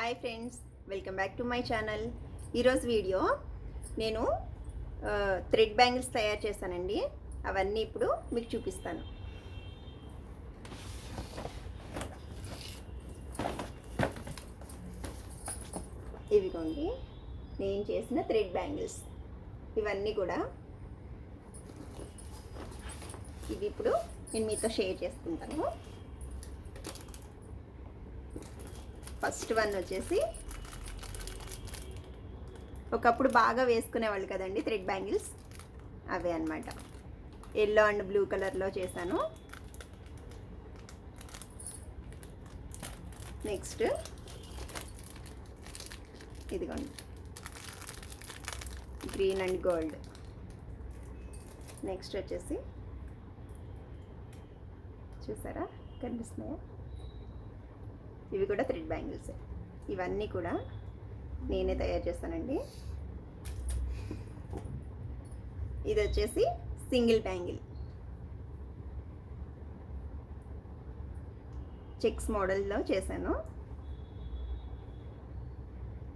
Hi friends welcome back to my channel ఈరోజు video నేను thread bangles తయారు చేశానండి. అవన్నీ ఇప్పుడు మీకు చూపిస్తాను. ఇవిగోండి. నేను చేసిన థ్రెడ్ బ్యాంగిల్స్ ఇవన్నీ కూడా ఇవి ఇప్పుడు నేను మీతో షేర్ చేసుకుంటాను ఫస్ట్ వన్ వచ్చేసి ఒకప్పుడు బాగా వేసుకునేవాళ్ళు కదండి థ్రెడ్ బ్యాంగిల్స్? అవే అనమాట ఎల్లో అండ్ బ్లూ కలర్లో చేశాను. నెక్స్ట్ ఇదిగోండి. Green and gold. నెక్స్ట్ వచ్చేసి చూసారా? కనిపిస్తున్నాయా? ఇవి కూడా థ్రెడ్ బ్యాంగిల్స్. ఇవన్నీ కూడా నేనే తయారు చేస్తానండి. ఇది వచ్చేసి సింగిల్ బ్యాంగిల్. చెక్స్ మోడల్లో చేశాను.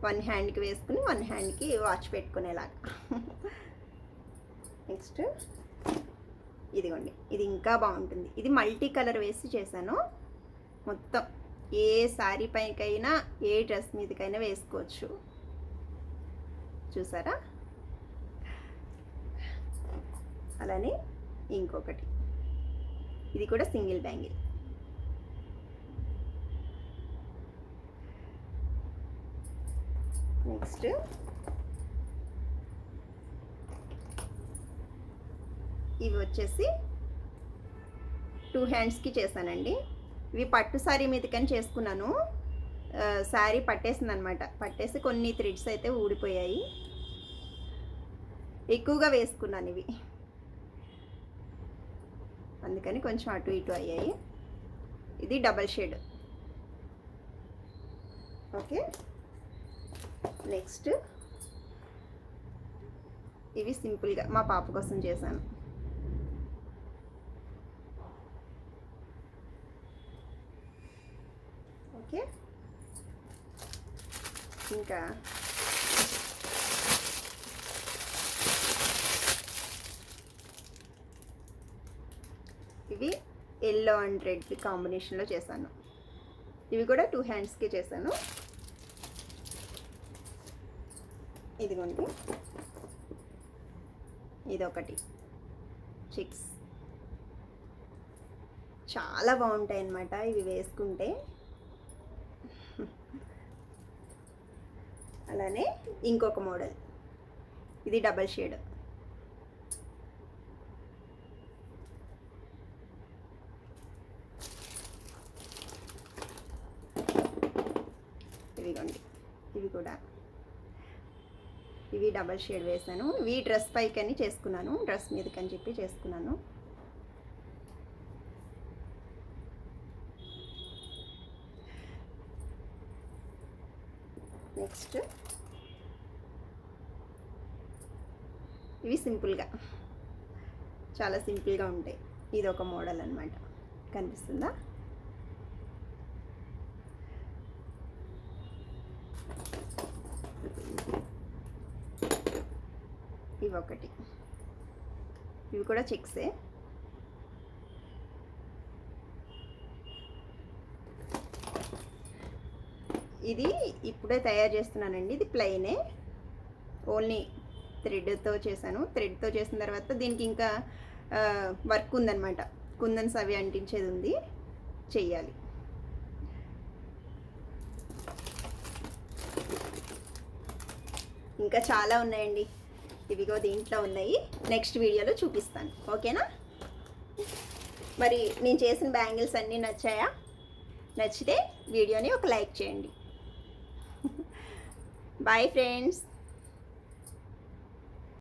వన్ హ్యాండ్కి వేసుకుని వన్ హ్యాండ్కి వాచ్ పెట్టుకునేలాగా. నెక్స్ట్ ఇదిగోండి. ఇది ఇంకా బాగుంటుంది. ఇది మల్టీ కలర్ వేసి చేశాను. మొత్తం. ఏ శారీ పైకైనా ఏ డ్రెస్ మీదకైనా వేసుకోవచ్చు. చూసారా? అలానే ఇంకొకటి. ఇది కూడా సింగిల్ బ్యాంగిల్. నెక్స్ట్. ఇవి వచ్చేసి టూ హ్యాండ్స్కి చేశానండి. ఇవి పట్టు శారీ మీదకని చేసుకున్నాను. శారీ పట్టేసింది అనమాట పట్టేసి కొన్ని థ్రెడ్స్ అయితే ఊడిపోయాయి. ఎక్కువగా వేసుకున్నాను ఇవి. అందుకని కొంచెం అటు ఇటు అయ్యాయి. ఇది డబల్ షేడ్. ఓకే. నెక్స్ట్ ఇవి సింపుల్గా మా పాప కోసం చేశాను. ఓకే. ఇంకా. ఇవి ఎల్లో అండ్ రెడ్ కాంబినేషన్లో చేశాను. ఇవి కూడా టూ హ్యాండ్స్కి చేశాను. ఇదిగోండి. ఇదొకటి. చిక్స్ చాలా బాగుంటాయి అన్నమాట ఇవి వేసుకుంటే. అలానే ఇంకొక మోడల్. ఇది డబల్ షేడ్. ఇవిగోండి ఇవి కూడా. ఇవి డబల్ షేడ్ వేసాను. ఇవి డ్రెస్ పైకి అని చేసుకున్నాను. డ్రెస్ మీదకి అని చెప్పి చేసుకున్నాను. నెక్స్ట్. ఇవి సింపుల్గా. చాలా సింపుల్గా ఉంటాయి. ఇది ఒక మోడల్ అనమాట కనిపిస్తుందా? ఇవి ఒకటి. ఇవి కూడా చెక్సే. ఇది ఇప్పుడే తయారు చేస్తున్నానండి. ఇది ప్లెయినే ఓన్లీ థ్రెడ్తో చేశాను. థ్రెడ్తో చేసిన తర్వాత దీనికి ఇంకా వర్క్ ఉందనమాట కుందన్స్ అవి అంటించేది ఉంది. చెయ్యాలి. ఇంకా చాలా ఉన్నాయండి. ఇవిగో దీంట్లో ఉన్నాయి. నెక్స్ట్ వీడియోలో చూపిస్తాను. ఓకేనా? మరి నేను చేసిన బ్యాంగిల్స్ అన్నీ నచ్చాయా? నచ్చితే వీడియోని ఒక లైక్ చేయండి. Bye friends